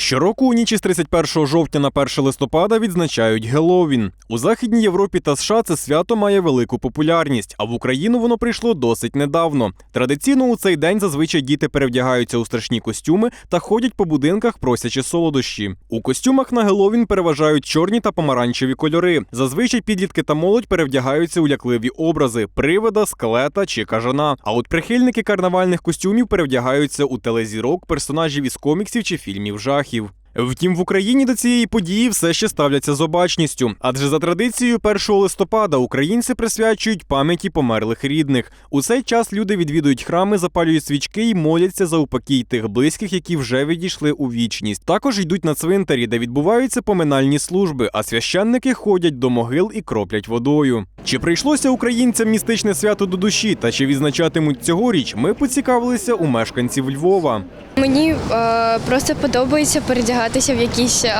Щороку у ніч із 31 жовтня на 1 листопада відзначають Геловін. У Західній Європі та США це свято має велику популярність, а в Україну воно прийшло досить недавно. Традиційно у цей день зазвичай діти перевдягаються у страшні костюми та ходять по будинках, просячи солодощі. У костюмах на Геловін переважають чорні та помаранчеві кольори. Зазвичай підлітки та молодь перевдягаються у лякливі образи привида, скелета чи кажана. А от прихильники карнавальних костюмів перевдягаються у телезірок, персонажів із коміксів чи фільмів жахів. Втім, в Україні до цієї події все ще ставляться з обачністю, адже за традицією 1 листопада українці присвячують пам'яті померлих рідних. У цей час люди відвідують храми, запалюють свічки і моляться за упокій тих близьких, які вже відійшли у вічність. Також йдуть на цвинтарі, де відбуваються поминальні служби, а священники ходять до могил і кроплять водою. Чи прийшлося українцям містичне свято до душі, та чи відзначатимуть цьогоріч, ми поцікавилися у мешканців Львова. Мені е, просто подобається передягатися в якісь е,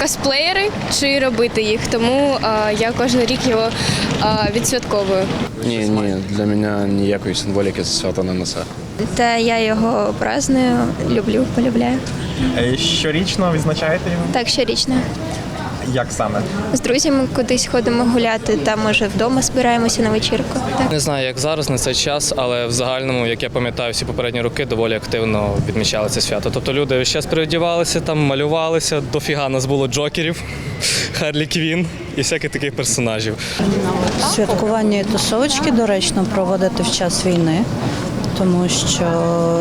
косплеєри чи робити їх, тому е, я кожен рік його е, відсвятковую. Ні, ні, для мене ніякої символіки свято не несе. Та я його праздную, люблю, полюбляю. Е, Щорічно відзначаєте його? Так, щорічно. Як саме? З друзями кудись ходимо гуляти, там може вдома збираємося на вечірку. Так. Не знаю, як зараз на цей час, але в загальному, як я пам'ятаю, всі попередні роки доволі активно відмічали це свято. Тобто люди весь час переодівалися, там малювалися, дофіга нас було джокерів, Харлі Квін і всяких таких персонажів. Святкування і тусовочки доречно проводити в час війни, тому що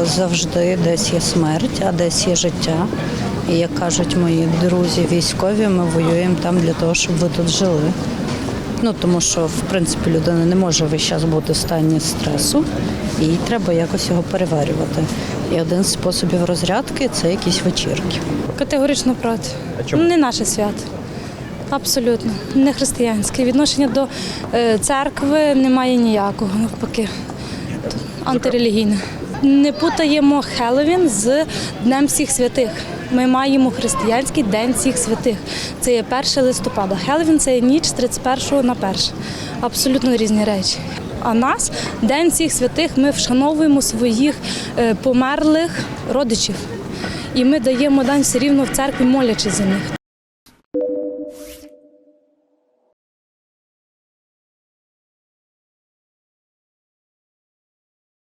завжди десь є смерть, а десь є життя. І як кажуть мої друзі військові, ми воюємо там для того, щоб ви тут жили. Ну тому що в принципі людина не може весь час бути в стані стресу, і їй треба якось його переварювати. І один з способів розрядки це якісь вечірки. Категорично проти. Не наше свято. Абсолютно. Не християнське. Відношення до е, церкви немає ніякого, навпаки. Антирелігійне. Не путаємо Хеллоуін з Днем всіх святих. Ми маємо християнський день всіх святих. Це є 1 листопада. Хелвін – це є ніч з 31 на 1. Абсолютно різні речі. А нас, День всіх святих, ми вшановуємо своїх е, померлих родичів. І ми даємо дань все рівно в церкві, молячи за них.